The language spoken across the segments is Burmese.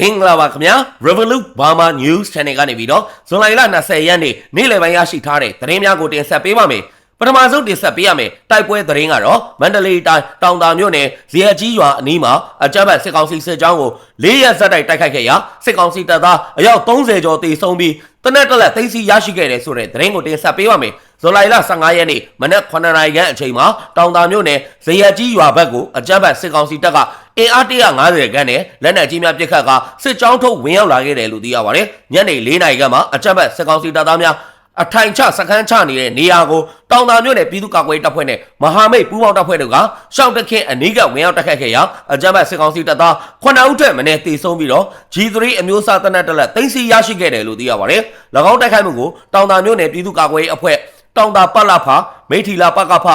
မင်္ဂလာပါခင်ဗျာ Revolut Burma News Channel ကနေပြီးတော့ဇွန်လလ20ရက်နေ့နေ့လယ်ပိုင်းရရှိထားတဲ့သတင်းများကိုတင်ဆက်ပေးပါမယ်ပထမဆုံးတင်ဆက်ပေးရမယ်တိုက်ပွဲသတင်းကတော့မန္တလေးတိုင်းတောင်တာမြို့နယ်ဇေယျကြီးရွာအနီးမှာအကြမ်းဖက်စစ်ကောင်စီစစ်ကြောင်းကို၄ရက်ဇက်တိုက်တိုက်ခိုက်ခဲ့ရာစစ်ကောင်စီတပ်သားအယောက်30ကျော်တေဆုံးပြီးတနက်တက်လက်သိမ်းဆီးရရှိခဲ့တယ်ဆိုတဲ့သတင်းကိုတင်ဆက်ပေးပါမယ် ဇူလိုင်လ15ရက်နေ့မနက်9နာရီခန့်အချိန်မှာတောင်တာမြို့နယ်ဇေယျကြီးရွာဘက်ကိုအကြမ်းဖက်စစ်ကောင်စီတပ်ကအင်အား150ခန့်နဲ့လက်နက်ကြီးများပစ်ခတ်ကစစ်ကြောင်းထုတ်ဝင်ရောက်လာခဲ့တယ်လို့သိရပါတယ်။ညနေ4နာရီခန့်မှာအကြမ်းဖက်စစ်ကောင်စီတပ်သားများအထိုင်ချစခန်းချနေတဲ့နေရာကိုတောင်တာမြို့နယ်ပြည်သူ့ကာကွယ်ရေးတပ်ဖွဲ့နဲ့မဟာမိတ်ပူးပေါင်းတပ်ဖွဲ့တို့ကရှောင်းတခင်အနီးကဝင်ရောက်တိုက်ခတ်ခဲ့ရာအကြမ်းဖက်စစ်ကောင်စီတပ်သား9ဦးထက်မနည်းတေဆုံးပြီးတော့ G3 အမျိုးအစားတနက်တက်လက်တင်စီရရှိခဲ့တယ်လို့သိရပါတယ်။၎င်းတိုက်ခိုက်မှုကိုတောင်တာမြို့နယ်ပြည်သူ့ကာကွယ်ရေးအဖွဲ့ တောင်တာပလဖမိထီလာပကဖ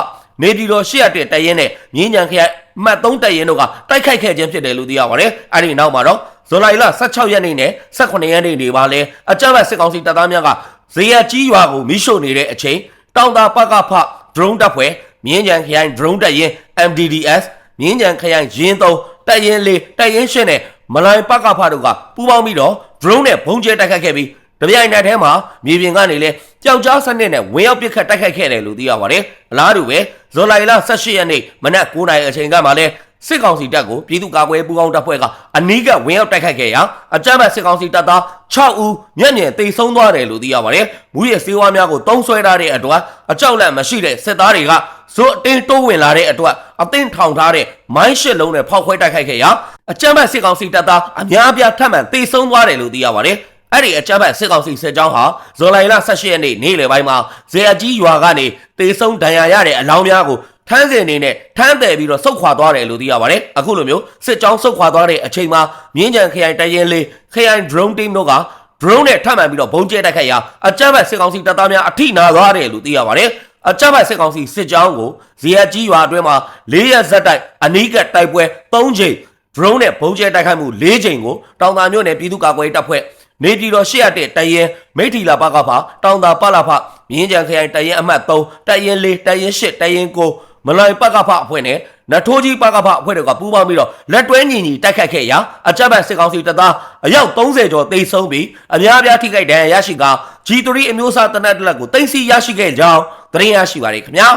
နေပြည်တော်ရှေ့ရတဲ့တရင်နဲ့မြင်းညံခရိုင်မှတ်3တရင်တို့ကတိုက်ခိုက်ခဲ့ခြင်းဖြစ်တယ်လို့သိရပါတယ်။အဲဒီနောက်မှာတော့ဇွန်လ16ရက်နေ့နဲ့18ရက်နေ့တွေပါလဲအကြမ်းဖက်စစ်ကောင်စီတပ်သားများကဇေယျကြီးရွာကိုမိရှို့နေတဲ့အချိန်တောင်တာပကဖ drone တပ်ဖွဲ့မြင်းညံခရိုင် drone တပ်ရင် MDDS မြင်းညံခရိုင်ရင်သုံးတပ်ရင်လေးတပ်ရင်ရှင်းနဲ့မလိုင်ပကဖတို့ကပူးပေါင်းပြီးတော့ drone နဲ့ဘုံကျဲတိုက်ခိုက်ခဲ့ပြီး တပြိုင်နက်တည်းမှာမြေပြင်ကနေလဲကြောက်ကြားစနစ်နဲ့ဝင်ရောက်ပစ်ခတ်တိုက်ခိုက်ခဲ့တယ်လို့သိရပါတယ်။အလားတူပဲဇွန်လလ18ရက်နေ့မနက်9:00နာရီအချိန်ကမှလဲစစ်ကောင်စီတပ်ကိုပြည်သူ့ကာကွယ်ပူးပေါင်းတပ်ဖွဲ့ကအနီးကဝင်ရောက်တိုက်ခိုက်ခဲ့ရာအကြမ်းဖက်စစ်ကောင်စီတပ်သား6ဦးမျက်မြင်သေဆုံးသွားတယ်လို့သိရပါတယ်။မူရစေဝါများကိုတုံးဆွဲထားတဲ့အတွက်အကြောက်လန့်မရှိတဲ့စစ်သားတွေကဇို့အတင်းတိုးဝင်လာတဲ့အတွက်အသင်းထောင်ထားတဲ့မိုင်းရှစ်လုံးနဲ့ဖောက်ခွဲတိုက်ခိုက်ခဲ့ရာအကြမ်းဖက်စစ်ကောင်စီတပ်သားအများအပြားထပ်မံသေဆုံးသွားတယ်လို့သိရပါတယ်။ အဲ့ဒီအကြမ်းဖက်စစ်ကောင်စီစစ်ကြောင်းဟာဇွန်လ18ရက်နေ့နေ့လယ်ပိုင်းမှာဇေအကြီးရွာကနေတေဆုံးဒဏ်ရာရတဲ့အလောင်းများကိုထမ်းစင်နေနဲ့ထမ်းတယ်ပြီးတော့စုတ်ခွာသွားတယ်လို့သိရပါတယ်။အခုလိုမျိုးစစ်ကြောင်းစုတ်ခွာသွားတဲ့အချိန်မှာမြင်းကြံခရိုင်တရင်လေးခရိုင် drone team တို့က drone နဲ့ထပ်မံပြီးတော့ဘုံကျဲတိုက်ခိုက်ရာအကြမ်းဖက်စစ်ကောင်စီတပ်သားများအထိနာသွားတယ်လို့သိရပါတယ်။အကြမ်းဖက်စစ်ကောင်စီစစ်ကြောင်းကိုဇေယျကြီးရွာအတွင်းမှာ၄ရက်ဇက်တိုက်အနီးကတိုက်ပွဲ၃ချိန် drone နဲ့ဘုံကျဲတိုက်ခိုက်မှု၄ချိန်ကိုတောင်တာမြို့နယ်ပြည်သူ့ကာကွယ်ရေးတပ်ဖွဲ့ နေပြည်တော်ရှေ့ရတဲ့တရင်မိထီလာပကဖတောင်တာပလာဖမြင်းကြံခရိုင်တရင်အမှတ်3တရင်4တရင်8တရင်9မလိုင်ပကဖအဖွဲ့နဲ့နထိုးကြီးပကဖအဖွဲ့တို့ကပူးပေါင်းပြီးတော့လက်တွဲညီညီတိုက်ခတ်ခဲ့ရာအကြမ်းဖက်စစ်ကောင်စီတပ်သားအယောက်30ကျော်တိတ်ဆုံးပြီးအများအပြားထိခိုက်ဒဏ်ရာရရှိက G3 အမျိုးအစားတနက်တလက်ကိုတင်စီရရှိခဲ့ကြောင်းသတင်းရရှိပါရခင်ဗျာ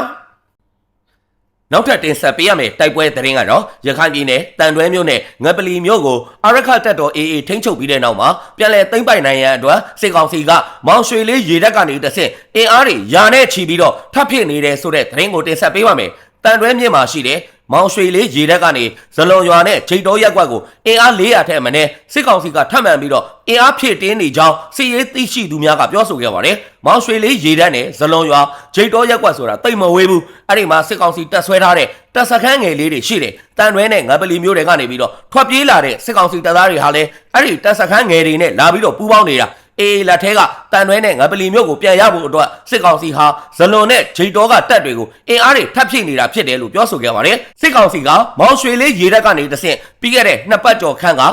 နောက်ထပ်တင်ဆက်ပေးရမယ့်တိုက်ပွဲသတင်းကတော့ရခိုင်ပြည်နယ်တန်တွဲမြို့နယ်ငပလီမြို့ကိုအရခတက်တော် AA ထိန်းချုပ်ပြီးတဲ့နောက်မှာပြည်လဲသိမ့်ပိုင်နိုင်ရန်အတွက်စစ်ကောင်စီကမောင်ရွှေလေးရေတပ်ကနေတဆင့်အင်အားတွေယာနဲ့ချီပြီးတော့ထပ်ဖြစ်နေတဲ့ဆိုတဲ့သတင်းကိုတင်ဆက်ပေးပါမယ်တန်တွဲမြစ်မှာရှိတဲ့ မောင်ရွှေလေးရေတက်ကနေဇလွန်ရွာနဲ့ဂျိတ်တော်ရက်ကွက်ကိုအင်အား400ထက်မနည်းစစ်ကောင်စီကထပ်မံပြီးတော့အင်အားဖြည့်တင်းနေကြောင်းစီရေးသိရှိသူများကပြောဆိုခဲ့ပါတယ်။မောင်ရွှေလေးရေတက်နဲ့ဇလွန်ရွာဂျိတ်တော်ရက်ကွက်ဆိုတာတိတ်မဝေးဘူး။အဲ့ဒီမှာစစ်ကောင်စီတက်ဆွဲထားတဲ့တပ်စခန်းငယ်လေးတွေရှိတယ်။တန်တွဲနဲ့ငပလီမျိုးတွေကနေပြီးတော့ထွက်ပြေးလာတဲ့စစ်ကောင်စီတပ်သားတွေဟာလည်းအဲ့ဒီတပ်စခန်းငယ်တွေနဲ့လာပြီးတော့ပူးပေါင်းနေတာ။ အေးလက်ထဲကတန်တွဲနဲ့ငပလီမျိုးကိုပြန်ရဖို့အတွက်စစ်ကောင်စီဟာဇလွန်နဲ့ဂျိတ်တော်ကတပ်တွေကိုအင်အားတွေထပ်ဖြည့်နေတာဖြစ်တယ်လို့ပြောဆိုခဲ့ပါတယ်။စစ်ကောင်စီကမောင်ရွှေလေးရေတပ်ကနေတဆင့်ပြီးခဲ့တဲ့နှစ်ပတ်ကျော်ခန့်က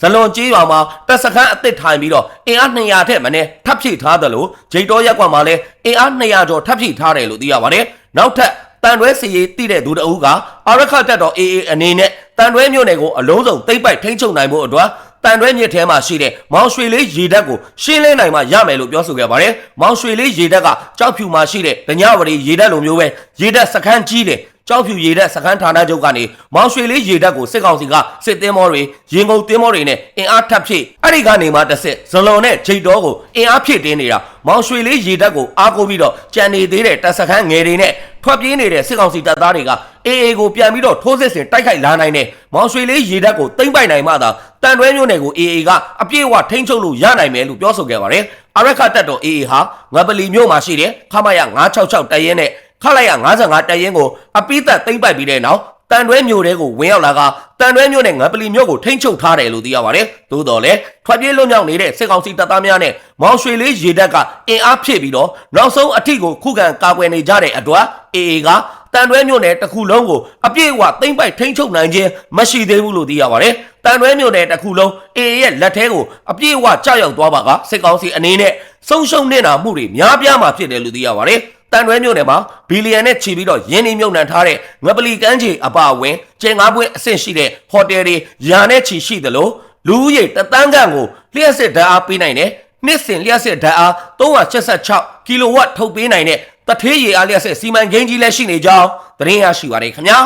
ဇလွန်ကျေးရွာမှာတပ်စခန်းအသစ်ထိုင်ပြီးတော့အင်အား200ထက်မနည်းထပ်ဖြည့်ထားသလိုဂျိတ်တော်ရက်ကွက်မှာလည်းအင်အား200ကျော်ထပ်ဖြည့်ထားတယ်လို့သိရပါတယ်။နောက်ထပ်တန်တွဲစီရေးတိတဲ့သူတအုပ်ကအာရခတ်တက်တော် AA အနေနဲ့တန်တွဲမြို့နယ်ကိုအလုံးစုံသိမ့်ပိုက်ထိန်းချုပ်နိုင်ဖို့အတွက် တန်တွဲမြစ်ထဲမှာရှိတဲ့မောင်ရွှေလေးရေတပ်ကိုရှင်းလင်းနိုင်မှရမယ်လို့ပြောဆိုခဲ့ပါတယ်။မောင်ရွှေလေးရေတပ်ကကြောက်ဖြူမှာရှိတဲ့ဒညဝရီရေတပ်လိုမျိုးပဲရေတပ်စခန်းကြီးတယ် ကြောက်ဖြူရေတပ်စခန်းဌာနချုပ်ကနေမောင်ရွှေလေးရေတပ်ကိုစစ်ကောင်စီကစစ်သင်းမောတွေရင်ကုန်သင်းမောတွေနဲ့အင်အားထပ်ဖြည့်အဲ့ဒီကနေမှတစ်စစ်ဇလွန်နဲ့ဂျိတ်တော်ကိုအင်အားဖြည့်တင်းနေတာမောင်ရွှေလေးရေတပ်ကိုအားကိုးပြီးတော့ကြံနေသေးတဲ့တပ်စခန်းငယ်တွေနဲ့ထွက်ပြေးနေတဲ့စစ်ကောင်စီတပ်သားတွေကအေအေကိုပြန်ပြီးတော့ထိုးစစ်ဆင်တိုက်ခိုက်လာနိုင်တဲ့မောင်ရွှေလေးရေတပ်ကိုတိမ့်ပိုင်နိုင်မှသာတန်တွဲမျိုးနယ်ကိုအေအေကအပြည့်အဝထိန်းချုပ်လို့ရနိုင်မယ်လို့ပြောဆိုခဲ့ပါတယ်။အရက်ခတက်တော်အေအေဟာငပလီမြို့မှာရှိတဲ့ခမရ966တရင်နဲ့ ခလိုက်ရ55တရင်ကိုအပိသက်သိမ့်ပိုက်ပြီးတဲ့နောက်တန်တွဲမြို့တဲကိုဝင်ရောက်လာကတန်တွဲမြို့နဲ့ငပလီမြို့ကိုထိန်းချုပ်ထားတယ်လို့သိရပါတယ်။သို့တော်လည်းထွက်ပြေးလွတ်မြောက်နေတဲ့စစ်ကောင်စီတပ်သားများနဲ့မောင်ရွှေလေးရေတပ်ကအင်အားဖြည့်ပြီးတော့နောက်ဆုံးအထိကိုခုခံကာကွယ်နေကြတဲ့အတွက်အေအေကတန်တွဲမြို့နယ်တစ်ခုလုံးကိုအပြည့်အဝသိမ့်ပိုက်ထိန်းချုပ်နိုင်ခြင်းမရှိသေးဘူးလို့သိရပါတယ်။တန်တွဲမြို့နယ်တစ်ခုလုံးအေအေရဲ့လက်ထဲကိုအပြည့်အဝကြောက်ရောက်သွားပါကစစ်ကောင်စီအနေနဲ့ဆုံးရှုံးနေတာမှုတွေများပြားမှာဖြစ်တယ်လို့သိရပါတယ်။ တန်တွဲမြို့နယ်မှာဘီလီယံနဲ့ချီပြီးတော့ရင်းနှီးမြုပ်နှံထားတဲ့ငပလီကမ်းခြေအပါအဝင်ကျင်းငါးပွင့်အဆင့်ရှိတဲ့ဟိုတယ်တွေယာနဲ့ချီရှိသလိုလူဦးရေတသန်းခန့်ကိုလျှက်စစ်ဓာတ်အားပေးနိုင်တယ်နှစ်စဉ်လျှက်စစ်ဓာတ်အား386ကီလိုဝတ်ထုတ်ပေးနိုင်တဲ့တထေးရေအားလျှက်စစ်စီမံကိန်းကြီးလည်းရှိနေကြောင်းသတင်းရရှိပါတယ်ခင်ဗျာ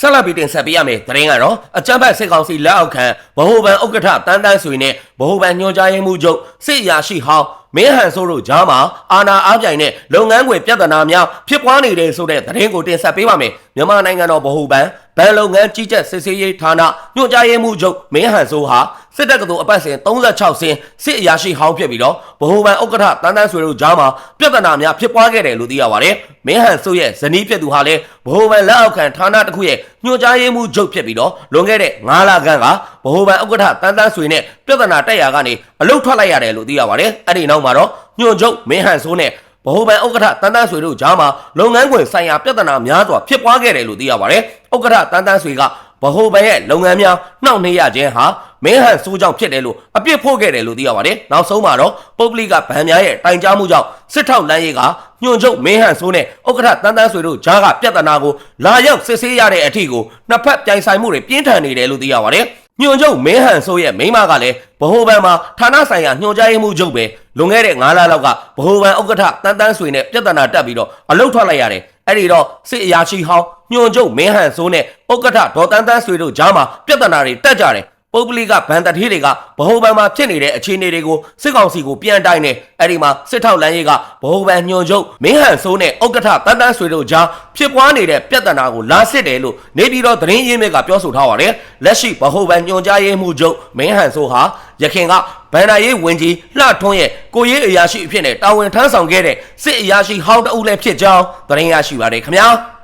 ဆက်လက်ပြီးတင်ဆက်ပေးရမယ်သတင်းကတော့အကြမ်းဖက်စစ်ကောင်စီလက်အောက်ခံဗဟိုဘဏ်ဥက္ကဋ္ဌတန်းတန်းဆွေနဲ့ဗဟိုဘဏ်ညွှန်ကြားရေးမှူးချုပ်စစ်ရာရှိဟောင်း မင်းဟန်ဆိုးတို့ကြားမှာအာဏာအားပြိုင်တဲ့လုပ်ငန်းခွင်ပြဿနာများဖြစ်ပွားနေတယ်ဆိုတဲ့သတင်းကိုတင်ဆက်ပေးပါမယ်မြန်မာနိုင်ငံတော်ဗဟိုဘဏ်ဘဏ်လုပ်ငန်းကြီးကြပ်စစ်ဆေးရေးဌာနညွှန်ကြားရေးမှူးချုပ်မင်းဟန်ဆိုးဟာ စစ်တပ်ကတူအပတ်စဉ်36ဆင်းစစ်အရာရှိဟောင်းဖြစ်ပြီးတော့ဗဟိုဘဏ်ဥက္ကဋ္ဌတန်းတန်းဆွေတို့ကြားမှာပြဿနာများဖြစ်ပွားခဲ့တယ်လို့သိရပါတယ်မင်းဟန်ဆိုးရဲ့ဇနီးဖြစ်သူဟာလည်းဗဟိုဘဏ်လက်အောက်ခံဌာနတစ်ခုရဲ့ညွှန်ကြားရေးမှူးချုပ်ဖြစ်ပြီးတော့လွန်ခဲ့တဲ့9လခန့်ကဗဟိုဘဏ်ဥက္ကဋ္ဌတန်းတန်းဆွေနဲ့ပြဿနာတက်ရာကနေအလုတ်ထွက်လိုက်ရတယ်လို့သိရပါတယ်အဲ့ဒီနောက်မှာတော့ညွှန်ချုပ်မင်းဟန်ဆိုးနဲ့ဗဟိုဘဏ်ဥက္ကဋ္ဌတန်းတန်းဆွေတို့ကြားမှာလုပ်ငန်းခွင်ဆိုင်ရာပြဿနာများစွာဖြစ်ပွားခဲ့တယ်လို့သိရပါတယ်ဥက္ကဋ္ဌတန်းတန်းဆွေကဗဟိုဘဏ်ရဲ့လုပ်ငန်းများနှောင့်နှေးရခြင်းဟာ မင်းဟန်စိုးကြောင့်ဖြစ်တယ်လို့အပြစ်ဖို့ခဲ့တယ်လို့သိရပါတယ်။နောက်ဆုံးမှာတော့ပုပ်ပလိကဗန်များရဲ့တိုင်ကြားမှုကြောင့်စစ်ထောက်လမ်းရေးကညွန်ချုပ်မင်းဟန်စိုးနဲ့ဥက္ကဋ္ဌတန်းတန်းဆွေတို့ဂျားကပြဿနာကိုလာရောက်စစ်ဆေးရတဲ့အထိကိုနှစ်ဖက်ပြိုင်ဆိုင်မှုတွေပြင်းထန်နေတယ်လို့သိရပါတယ်။ညွန်ချုပ်မင်းဟန်ဆိုရဲ့မိန်းမကလည်းဗဟိုဘဏ်မှာဌာနဆိုင်ရာညွှန်ကြားရေးမှူးချုပ်ပဲလွန်ခဲ့တဲ့9လလောက်ကဗဟိုဘဏ်ဥက္ကဋ္ဌတန်းတန်းဆွေနဲ့ပြဿနာတက်ပြီးတော့အလုတ်ထွက်လိုက်ရတယ်အဲ့ဒီတော့စစ်အရာရှိဟောင်းညွန်ချုပ်မင်းဟန်ဆိုးနဲ့ဥက္ကဋ္ဌဒေါ်တန်းတန်းဆွေတို့ကြားမှာပြဿနာတွေတက်ကြတယ် ပုပ်ပလိကဗန်တထေးတွေကဗဟိုဘဏ်မှာဖြစ်နေတဲ့အခြေအနေတွေကိုစစ်ကောင်စီကိုပြန်တိုင်းနေအဲ့ဒီမှာစစ်ထောက်လမ်းရေးကဗဟိုဘဏ်ညွန်ချုပ်မင်းဟန်ဆိုးနဲ့ဥက္ကဋ္ဌတန်းတန်းဆွေတို့ကြားဖြစ်ပွားနေတဲ့ပြဿနာကိုလာစစ်တယ်လို့နေပြည်တော်သတင်းရင်းမြစ်ကပြောဆိုထားပါတယ်လက်ရှိဗဟိုဘဏ်ညွန်ကြားရေးမှူးချုပ်မင်းဟန်ဆိုးဟာရခင်ကဗန်နာရေးဝင်ကြီးလှထွန်းရဲ့ကိုရေးအရာရှိအဖြစ်နဲ့တာဝန်ထမ်းဆောင်ခဲ့တဲ့စစ်အရာရှိဟောင်းတအုပ်လည်းဖြစ်ကြောင်းသတင်းရရှိပါတယ်ခင်ဗျာ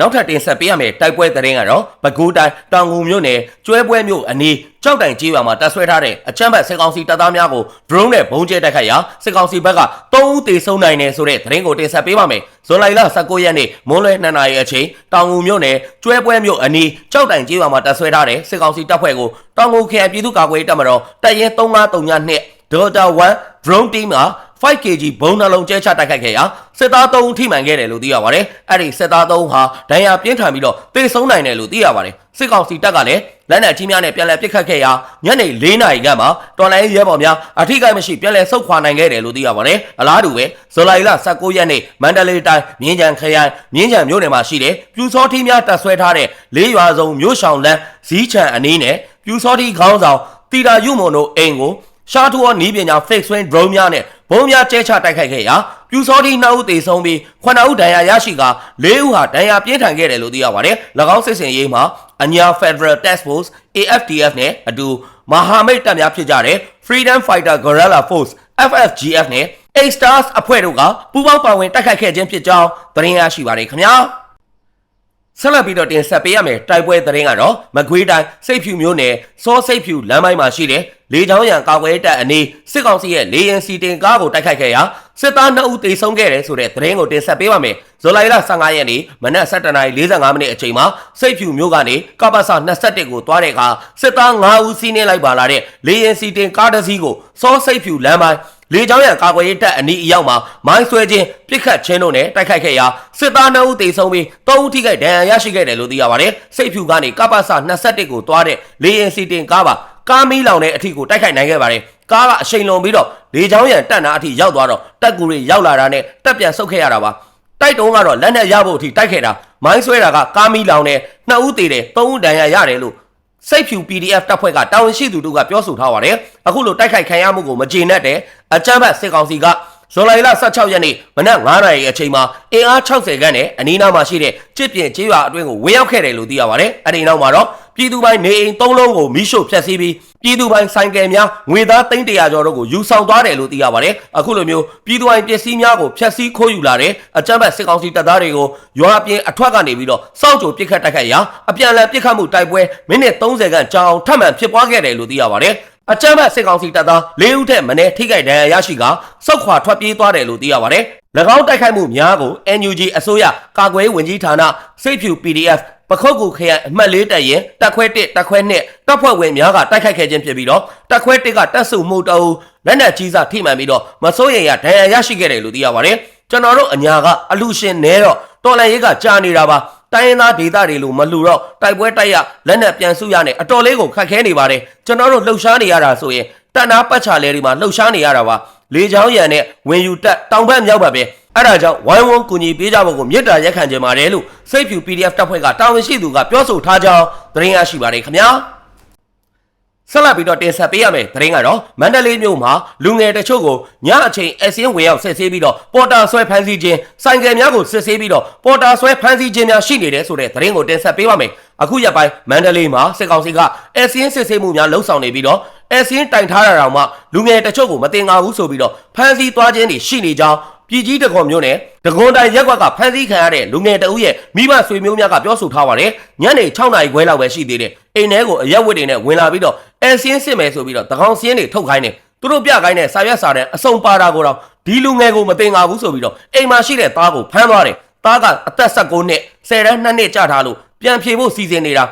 နောက်ထပ်တင်ဆက်ပေးရမယ့်တိုက်ပွဲသတင်းကတော့ပဲခူးတိုင်းတောင်ငူမြို့နယ်ကျွဲပွဲမြို့အနီးကြောက်တိုင်ကြီးရွာမှာတပ်ဆွဲထားတဲ့အချမ်းဘတ်စစ်ကောင်စီတပ်သားများကို drone နဲ့ဘုံကျဲတိုက်ခိုက်ရာစစ်ကောင်စီဘက်က3ဦးသေဆုံးနိုင်တယ်ဆိုတဲ့သတင်းကိုတင်ဆက်ပေးပါမယ်။ဇွန်လလ19ရက်နေ့မွန်းလွဲ2နာရီအချိန်တောင်ငူမြို့နယ်ကျွဲပွဲမြို့အနီးကြောက်တိုင်ကြီးရွာမှာတပ်ဆွဲထားတဲ့စစ်ကောင်စီတပ်ဖွဲ့ကိုတောင်ငူခရိုင်ပြည်သူ့ကာကွယ်ရေးတပ်မတော်တပ်ရင်း3539နဲ့ Delta 1 drone team က 5kg ဘုံနှလုံးကျဲချတိုက်ခိုက်ခဲ့ရာစစ်သား3ဦးထိမှန်ခဲ့တယ်လို့သိရပါတယ်။အဲ့ဒီစစ်သား3ဦးဟာဒဏ်ရာပြင်းထန်ပြီးတော့သေဆုံးနိုင်တယ်လို့သိရပါတယ်။စစ်ကောင်စီတပ်ကလည်းလက်နက်ကြီးများနဲ့ပြန်လည်ပစ်ခတ်ခဲ့ရာညနေ4နာရီခန့်မှာတော်လိုင်းရဲဘော်များအထိကိမရှိပြန်လည်ဆုတ်ခွာနိုင်ခဲ့တယ်လို့သိရပါတယ်။အလားတူပဲဇူလိုင်လ19ရက်နေ့မန္တလေးတိုင်းမြင်းကြံခရိုင်မြင်းကြံမြို့နယ်မှာရှိတဲ့ပြူစောထီးများတပ်ဆွဲထားတဲ့လေးရွာစုံမြို့ဆောင်လန်းဇီးချံအနီးနဲ့ပြူစောထီးခေါင်းဆောင်တီတာယုမွန်တို့အိမ်ကို ရှားထူော်နီးပညာ fake swing drone များနဲ့ဘုံများကျဲချတိုက်ခိုက်ခဲ့ရာပြူစောတိ2ဦးသေဆုံးပြီး9ဦးဒဏ်ရာရရှိက4ဦးဟာဒဏ်ရာပြင်းထန်ခဲ့တယ်လို့သိရပါတယ်။၎င်းစစ်စင်ရေးမှာအညာ Federal Task Force AFTF နဲ့အတူမဟာမိတ်တပ်များဖြစ်ကြတဲ့ Freedom Fighter Guerrilla Force FFGF နဲ့ A Stars အဖွဲ့တို့ကပူးပေါင်းပါဝင်တိုက်ခိုက်ခဲ့ခြင်းဖြစ်ကြောင်းသတင်းရရှိပါတယ်ခင်ဗျာ။ ဆက်လက်ပြီးတော့တင်ဆက်ပေးရမယ်တိုက်ပွဲသတင်းကတော့မကွေးတိုင်းစိတ်ဖြူမျိုးနယ်စောစိတ်ဖြူလမ်းပိုင်းမှာရှိတဲ့လေချောင်းရံကာကွယ်တပ်အနီးစစ်ကောင်စီရဲ့လေရင်စီတင်ကားကိုတိုက်ခိုက်ခဲ့ရာစစ်သား2ဦးသေဆုံးခဲ့တယ်ဆိုတဲ့သတင်းကိုတင်ဆက်ပေးပါမယ်။ဇူလိုင်လ15ရက်နေ့မနက်7:45မိနစ်အချိန်မှာစိတ်ဖြူမျိုးကနေကပ္ပစ21ကိုတွားတဲ့အခါစစ်သား5ဦးစီးနှင်းလိုက်ပါလာတဲ့လေရင်စီတင်ကားတစ်စီးကိုစောစိတ်ဖြူလမ်းပိုင်း လေကြောင်းရန်ကာကွယ်ရေးတပ်အနီးအရောက်မှာမိုင်းဆွဲခြင်းပြစ်ခတ်ခြင်းတို့နဲ့တိုက်ခိုက်ခဲ့ရာစစ်သား2ဦးသေဆုံးပြီး3ဦးထိခိုက်ဒဏ်ရာရရှိခဲ့တယ်လို့သိရပါတယ်။စိတ်ဖြူကနေကပ္ပစ21ကိုတွားတဲ့လေရင်စီတင်ကားပါကားမီးလောင်တဲ့အထိကိုတိုက်ခိုက်နိုင်ခဲ့ပါတယ်။ကားကအရှိန်လွန်ပြီးတော့လေချောင်းရံတက်နာအထိရောက်သွားတော့တက်ကူတွေရောက်လာတာနဲ့တက်ပြန်ဆုတ်ခဲ့ရတာပါ။တိုက်တုံးကတော့လက်နဲ့ရဖို့အထိတိုက်ခဲ့တာမိုင်းဆွဲတာကကားမီးလောင်တဲ့နှစ်ဦးသေးတယ်သုံးဦးဒဏ်ရာရတယ်လို့ စိတ်ဖြူ PDF တပ်ဖွဲ့ကတာဝန်ရှိသူတို့ကပြောဆိုထားပါတယ်။အခုလိုတိုက်ခိုက်ခံရမှုကိုမကျေနပ်တဲ့အကြမ်းဖက်စစ်ကောင်စီကဇွန်လ16ရက်နေ့မနက်9:00နာရီအချိန်မှာအင်အား60ခန်းနဲ့အနီးနားမှာရှိတဲ့ကြစ်ပြင်ကျေးရွာအတွင်းကိုဝင်ရောက်ခဲ့တယ်လို့သိရပါတယ်။အဲဒီနောက်မှာတော့ ပြည်သူပိုင်းနေအိမ်၃လုံးကိုမိရှို့ဖျက်ဆီးပြီးပြည်သူပိုင်းဆိုင်ကယ်များငွေသား300ကျော်တို့ကိုယူဆောင်သွားတယ်လို့သိရပါတယ်။အခုလိုမျိုးပြည်သူပိုင်းပစ္စည်းများကိုဖျက်ဆီးခိုးယူလာတဲ့အကြမ်းဖက်စစ်ကောင်စီတပ်သားတွေကိုရွာပြင်အထွတ်ကနေပြီးတော့စောင့်ကြိုပစ်ခတ်တိုက်ခိုက်ရာအပြန်အလှန်ပစ်ခတ်မှုတိုက်ပွဲမိနစ်30ခန့်ကြာအောင်ထပ်မံဖြစ်ပွားခဲ့တယ်လို့သိရပါတယ်။အကြမ်းဖက်စစ်ကောင်စီတပ်သား၄ဦးထက်မနည်းထိခိုက်ဒဏ်ရာရရှိကစောက်ခွာထွက်ပြေးသွားတယ်လို့သိရပါတယ်။၎င်းတိုက်ခိုက်မှုများကို NUG အစိုးရကာကွယ်ရေးဝန်ကြီးဌာနစိတ်ဖြူ PDF ပခုတ်ကူခရိုင်အမှတ်၄တပ်ရင်တက်ခွဲ1တက်ခွဲ2တပ်ဖွဲ့ဝင်များကတိုက်ခိုက်ခဲ့ခြင်းဖြစ်ပြီးတော့တက်ခွဲ1ကတပ်စုမှုတအုပ်လက်နက်ကြီးစားထိမှန်ပြီးတော့မစိုးရိမ်ရဒဏ်ရာရရှိခဲ့တယ်လို့သိရပါတယ်ကျွန်တော်တို့အညာကအလူရှင်နဲတော့တော်လန်ရေးကကြာနေတာပါတိုင်းရင်းသားဒေသတွေလိုမလူတော့တိုက်ပွဲတိုက်ရလက်နက်ပြန်စုရနဲ့အတော်လေးကိုခက်ခဲနေပါတယ်ကျွန်တော်တို့လှုပ်ရှားနေရတာဆိုရင်တပ်နာပတ်ချာလဲတွေမှာလှုပ်ရှားနေရတာပါလေချောင်းရံနဲ့ဝင်ယူတက်တောင်ဘက်မြောက်ဘက်ပဲ အဲ့ဒါကြောင့်ဝိုင်းဝန်းကူညီပေးကြဖို့ကိုမြစ်တာရက်ခံကြပါတယ်လို့စိတ်ဖြူ PDF တပ်ဖွဲ့ကတာဝန်ရှိသူကပြောဆိုထားကြောင်းသတင်းရရှိပါတယ်ခင်ဗျာဆက်လက်ပြီးတော့တင်ဆက်ပေးရမယ်သတင်းကတော့မန္တလေးမြို့မှာလူငယ်တချို့ကိုညအချိန်အစင်းဝင်ရောက်ဆက်ဆေးပြီးတော့ပေါ်တာဆွဲဖမ်းဆီးခြင်းဆိုင်ကယ်များကိုစစ်ဆေးပြီးတော့ပေါ်တာဆွဲဖမ်းဆီးခြင်းများရှိနေတယ်ဆိုတဲ့သတင်းကိုတင်ဆက်ပေးပါမယ်အခုရက်ပိုင်းမန္တလေးမှာစစ်ကောင်စီကအစင်းစစ်ဆေးမှုများလှုံ့ဆော်နေပြီးတော့အစင်းတိုင်ထားတာတောင်မှလူငယ်တချို့ကိုမတင်ငါဘူးဆိုပြီးတော့ဖမ်းဆီးသွားခြင်းတွေရှိနေကြောင်း ပြည်ကြီးတကွန်မျိုးနဲ့တကွန်တိုင်ရက်ကွက်ကဖမ်းဆီးခံရတဲ့လူငယ်တဦးရဲ့မိဘဆွေမျိုးများကပြောဆိုထားပါတယ်ညနေ6နာရီခွဲလောက်ပဲရှိသေးတယ်အိမ်ထဲကိုအရက်ဝတ်တွေနဲ့ဝင်လာပြီးတော့အဲစင်းစစ်မယ်ဆိုပြီးတော့တကောင်စင်းတွေထုတ်ခိုင်းတယ်သူတို့ပြခိုင်းတဲ့စာရွက်စာတမ်းအစုံပါတာကိုတော့ဒီလူငယ်ကိုမတင်ငါဘူးဆိုပြီးတော့အိမ်မှာရှိတဲ့သားကိုဖမ်းသွားတယ်သားကအသက်16နှစ်10တန်း2နှစ်ကြာထားလို့ပြန်ဖြေဖို့စီစဉ်နေတာ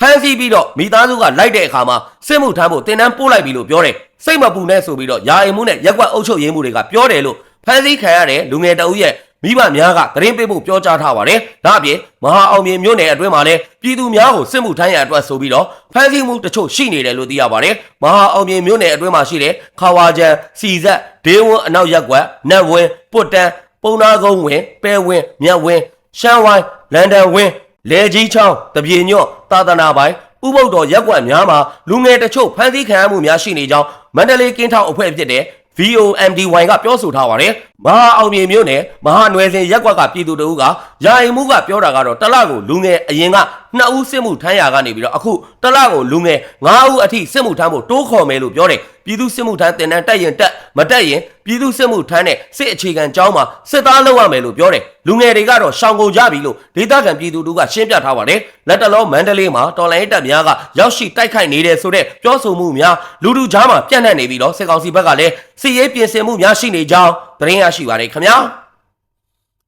ဖမ်းဆီးပြီးတော့မိသားစုကလိုက်တဲ့အခါမှာစစ်မှုထမ်းဖို့တင်တန်းပို့လိုက်ပြီလို့ပြောတယ်စိတ်မပူနဲ့ဆိုပြီးတော့ယာယီမှုနဲ့ရက်ကွက်အုပ်ချုပ်ရေးမှုတွေကပြောတယ်လို့ ဖမ်းဆီးခံရတဲ့လူငယ်တအုပ်ရဲ့မိဘများကသတင်းပေးဖို့ပြောကြားထားပါတယ်။ဒါအပြင်မဟာအောင်မြေမြို့နယ်အတွင်းမှာလည်းပြည်သူများကိုစစ်မှုထမ်းရန်အတွက်ဆိုပြီးတော့ဖမ်းဆီးမှုတချို့ရှိနေတယ်လို့သိရပါတယ်။မဟာအောင်မြေမြို့နယ်အတွင်းမှာရှိတဲ့ခါဝါကျန်စီဇက်ဒေးဝန်းအနောက်ရက်ကွက်နတ်ဝင်းပုတ်တန်းပုံနာကုန်းဝင်းပဲဝင်းမြတ်ဝင်းရှမ်းဝိုင်းလန်ဒန်ဝင်းလေကြီးချောင်းတပြေညော့သာသနာပိုင်ဥပုဒ်တော်ရက်ကွက်များမှာလူငယ်တချို့ဖမ်းဆီးခံရမှုများရှိနေကြောင်းမန္တလေးကင်းထောက်အဖွဲ့ဖြစ်တဲ့ VOMDY ကပြောဆိုထားပါတယ်။မဟာအောင်မြေမျိုးနဲ့မဟာနွယ်စင်ရက်ကွက်ကပြည်သူတို့ကယာယီမှုကပြောတာကတော့တစ်လကိုလူငယ်အရင်က နှစ်ဦးစစ်မှုထမ်းရာကနေပြီးတော့အခုတစ်လကိုလူငယ်9ဦးအထိစစ်မှုထမ်းဖို့တိုးခေါ်မယ်လို့ပြောတယ်။ပြည်သူစစ်မှုထမ်းတင်တန်းတက်ရင်တက်မတက်ရင်ပြည်သူစစ်မှုထမ်းနဲ့စစ်အခြေခံကြောင်းမှာစစ်သားလုပ်ရမယ်လို့ပြောတယ်။လူငယ်တွေကတော့ရှောင်ကုန်ကြပြီလို့ဒေသခံပြည်သူတို့ကရှင်းပြထားပါတယ်။လက်တလောမန္တလေးမှာတော်လိုင်းတပ်များကရောက်ရှိတိုက်ခိုက်နေတဲ့ဆိုတဲ့ပြောဆိုမှုများလူလူကြားမှာပြန့်နှံ့နေပြီးတော့စစ်ကောင်စီဘက်ကလည်းစစ်ရေးပြင်ဆင်မှုများရှိနေကြောင်းသတင်းရရှိပါတယ်ခင်ဗျာ